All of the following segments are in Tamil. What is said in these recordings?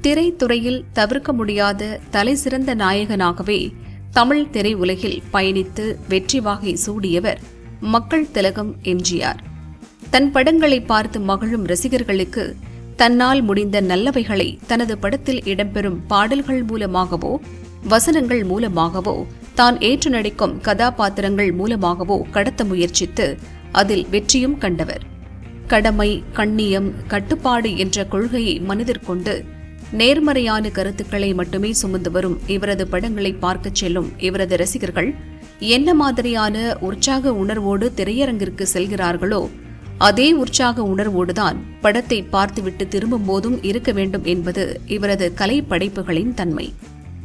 திரைத்துறையில் தவிர்க்க முடியாத தலைசிறந்த நாயகனாகவே தமிழ் திரையுலகில் பயணித்து வெற்றி வாகை சூடியவர் மக்கள் திலகம் எம்ஜிஆர். தன் படங்களை பார்த்து மகிழும் ரசிகர்களுக்கு தன்னால் முடிந்த நல்லவைகளை தனது படத்தில் இடம்பெறும் பாடல்கள் மூலமாகவோ வசனங்கள் மூலமாகவோ தான் ஏற்று நடிக்கும் கதாபாத்திரங்கள் மூலமாகவோ கடத்த முயற்சித்து அதில் வெற்றியும் கண்டவர். கடமை கண்ணியம் கட்டுப்பாடு என்ற கொள்கையை மனதிற்கொண்டு நேர்மறையான கருத்துக்களை மட்டுமே சுமந்து வரும் இவரது படங்களை பார்க்கச் செல்லும் இவரது ரசிகர்கள் என்ன மாதிரியான உற்சாக உணர்வோடு திரையரங்கிற்கு செல்கிறார்களோ அதே உற்சாக உணர்வோடுதான் படத்தை பார்த்துவிட்டு திரும்பும் போதும் இருக்க வேண்டும் என்பது இவரது கலை படைப்புகளின் தன்மை.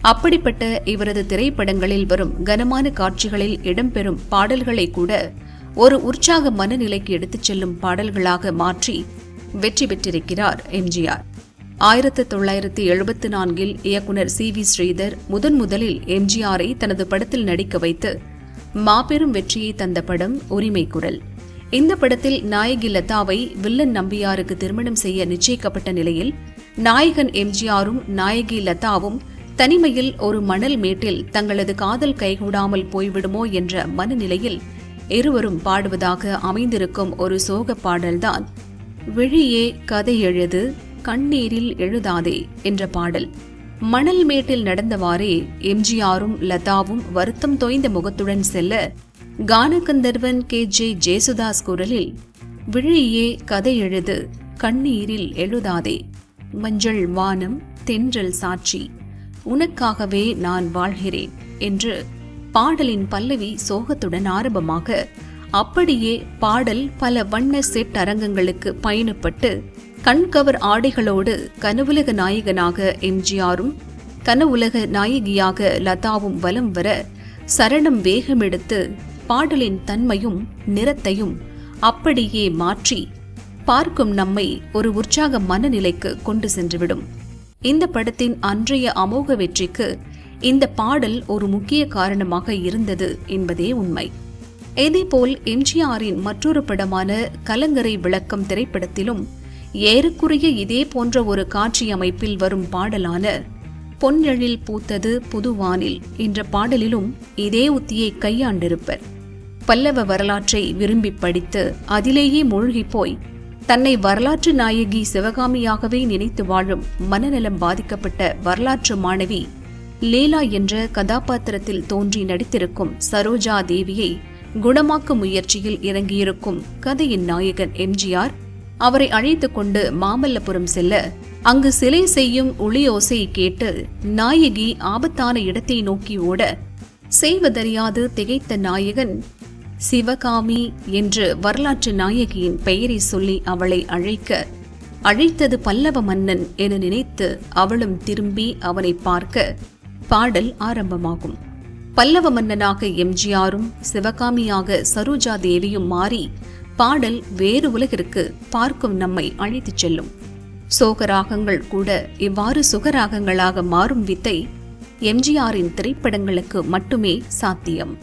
அப்படிப்பட்ட இவரது திரைப்படங்களில் வரும் கனமான காட்சிகளில் இடம்பெறும் பாடல்களை கூட ஒரு உற்சாக மனநிலைக்கு எடுத்துச் செல்லும் பாடல்களாக மாற்றி வெற்றி பெற்றிருக்கிறார் எம்ஜிஆர். ஆயிரத்து தொள்ளாயிரத்து எழுபத்து நான்கில் இயக்குனர் சி வி ஸ்ரீதர் முதன் முதலில் எம்ஜிஆரை தனது படத்தில் நடிக்க வைத்து மாபெரும் வெற்றியை தந்த படம் உரிமை குரல். இந்த படத்தில் நாயகி லதாவை வில்லன் நம்பியாருக்கு திருமணம் செய்ய நிச்சயிக்கப்பட்ட நிலையில் நாயகன் எம்ஜிஆரும் நாயகி லதாவும் தனிமையில் ஒரு மணல் மேட்டில் தங்களது காதல் கைகூடாமல் போய்விடுமோ என்ற மனநிலையில் இருவரும் பாடுவதாக அமைந்திருக்கும் ஒரு சோக பாடல்தான் விழியே கதை எழுது கண்ணீரில் எழுதாதே என்ற பாடல். மணல் மேட்டில் நடந்தவாறே எம்ஜிஆரும் லதாவும் வருத்தம் தோய்ந்த முகத்துடன் செல்ல கானகந்தர்வன் கே. ஜே. ஜேசுதாஸ் குரலில் விழியே கதை எழுது கண்ணீரில் எழுதாதே. மஞ்சள் வானம் தென்றல் சாட்சி உனக்காகவே நான் வாழ்கிறேன் என்று பாடலின் பல்லவி சோகத்துடன் ஆரம்பமாக அப்படியே பாடல் பல வண்ண செட் அரங்கங்களுக்கு பயணப்பட்டு கண்கவர் ஆடைகளோடு கனவுலக நாயகனாக எம்ஜிஆரும் கனவுலக நாயகியாக லதாவும் வலம் வர சரணம் வேகமெடுத்து பாடலின் தன்மையும் நிறத்தையும் அப்படியே மாற்றி பார்க்கும் நம்மை ஒரு உற்சாக மனநிலைக்கு கொண்டு சென்றுவிடும். இந்த படத்தின் அன்றைய அமோக வெற்றிக்கு இந்த பாடல் ஒரு முக்கிய காரணமாக இருந்தது என்பதே உண்மை. இதேபோல் எம்ஜிஆரின் மற்றொரு படமான கலங்கரை விளக்கம் திரைப்படத்திலும் ஏறக்குறைய இதே போன்ற ஒரு காட்சி அமைப்பில் வரும் பாடலான பொன்னெழில் பூத்தது புதுவானில் என்ற பாடலிலும் இதே உத்தியை கையாண்டிருப்பர். பல்லவ வரலாற்றை விரும்பி படித்து அதிலேயே மூழ்கிப்போய் தன்னை வரலாற்று நாயகி சிவகாமியாகவே நினைத்து வாழும் மனநலம் பாதிக்கப்பட்ட வரலாற்று மாணவி லீலா என்ற கதாபாத்திரத்தில் தோன்றி நடித்திருக்கும் சரோஜா தேவியை குணமாக்கும் முயற்சியில் இறங்கியிருக்கும் கதையின் நாயகன் எம்ஜிஆர் அவரை அழைத்துக் கொண்டு மாமல்லபுரம் செல்ல அங்கு சிலை செய்யும் ஒளியோசை கேட்டு நாயகி ஆபத்தான இடத்தை நோக்கி ஓட செய்வதறியாது திகைத்த நாயகன் சிவகாமி என்று வரலாற்று நாயகியின் பெயரை சொல்லி அவளை அழைக்க அழைத்தது பல்லவ மன்னன் என நினைத்து அவளும் திரும்பி அவனை பார்க்க பாடல் ஆரம்பமாகும். பல்லவ மன்னனாக எம்ஜிஆரும் சிவகாமியாக சரோஜா தேவியும் மாறி பாடல் வேறு உலகிற்கு பார்க்கும் நம்மை அழைத்துச் செல்லும். சோகராகங்கள் கூட இவ்வாறு சுகராகங்களாக மாறும் வித்தை எம்ஜிஆரின் திரைப்படங்களுக்கு மட்டுமே சாத்தியம்.